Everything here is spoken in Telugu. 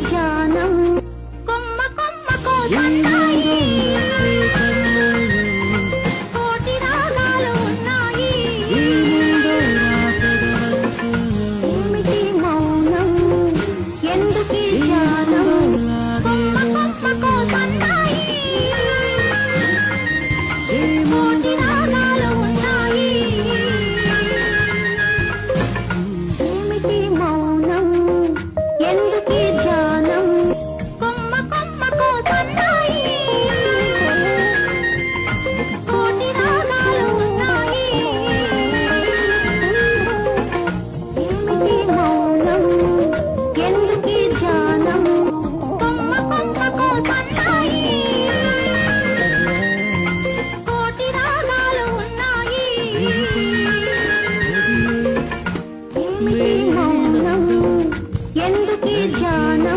ధ్యానం. కొమ్మ కొమ్మ కోసం जाना